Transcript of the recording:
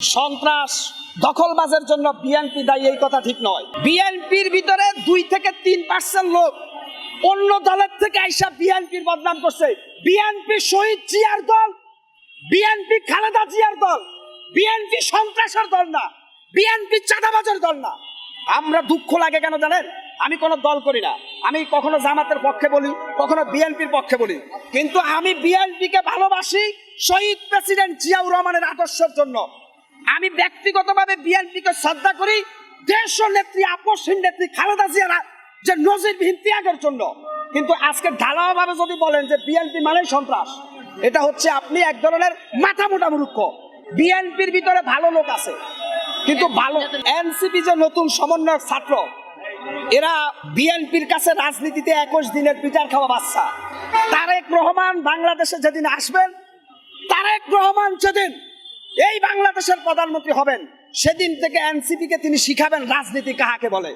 সন্ত্রাস, দখলবাজের জন্য বিএনপি দায়ী, এই কথা ঠিক নয়। বিএনপির ভিতরে দুই থেকে তিন পার্সেন্ট লোক অন্য দলের থেকে আইসা বিএনপির বদনাম করছে। বিএনপি শহীদ জিয়ার দল বিএনপি খালেদা জিয়ার দল বিএনপি সন্ত্রাসের দল না বিএনপি চাঁদাবাজের দল না। আমরা দুঃখ লাগে কেন জানেন? আমি কোনো দল করি না। আমি কখনো জামাতের পক্ষে বলি, কখনো বিএনপির পক্ষে বলি। কিন্তু আমি বিএনপিকে ভালোবাসি শহীদ প্রেসিডেন্ট জিয়াউর রহমানের আদর্শের জন্য। আমি ব্যক্তিগতভাবে বিএনপিকে শ্রদ্ধা করি, দেশ নেত্রী, আপসহীন নেত্রী খালেদা জিয়ারা যে নজিরবিহীন ত্যাগের জন্য। কিন্তু আজকে ঢালাওভাবে যদি বলেন যে বিএনপি মানেই সন্ত্রাস, এটা হচ্ছে আপনি এক ধরনের মাথা মোটা মূর্খ। বিএনপির ভিতরে ভালো লোক আছে, কিন্তু ভালো এনসিপি যে নতুন সমন্বয়ক ছাত্র, এরা বিএনপির কাছে রাজনীতিতে একুশ দিনের পিটার খাওয়া বাচ্চা। তারেক রহমান বাংলাদেশে যেদিন আসবেন, তারেক রহমান যেদিন এই বাংলাদেশের প্রধানমন্ত্রী হবেন সেদিন থেকে এনসিপি কে তিনি শিখাবেন রাজনীতি কাহাকে বলে।